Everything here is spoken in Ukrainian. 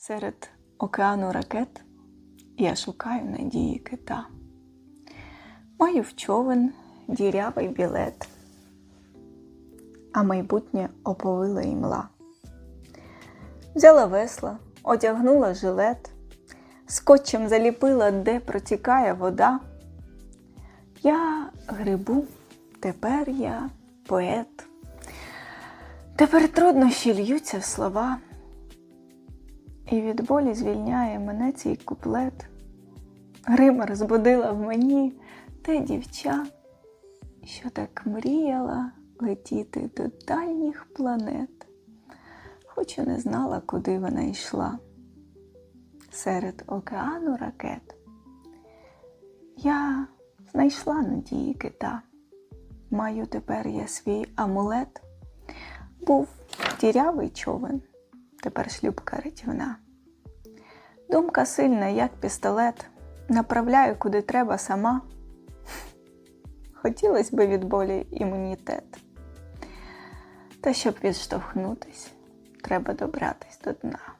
Серед океану ракет я шукаю надії кита. Маю в човен дірявий білет, а майбутнє оповила імла. Взяла весла, одягнула жилет, скотчем заліпила, де протікає вода. Я грибу, тепер я поет. Тепер труднощі льються в слова. І від болі звільняє мене цей куплет. Грима розбудила в мені те дівча, що так мріяла летіти до дальніх планет, хоч і не знала, куди вона йшла. Серед океану ракет я знайшла надії кита. Маю тепер я свій амулет. Був дірявий човен, тепер шлюбка рятівна. Думка сильна, як пістолет, направляю куди треба сама. Хотілося би від болі імунітет. Та щоб відштовхнутись, треба добратись до дна.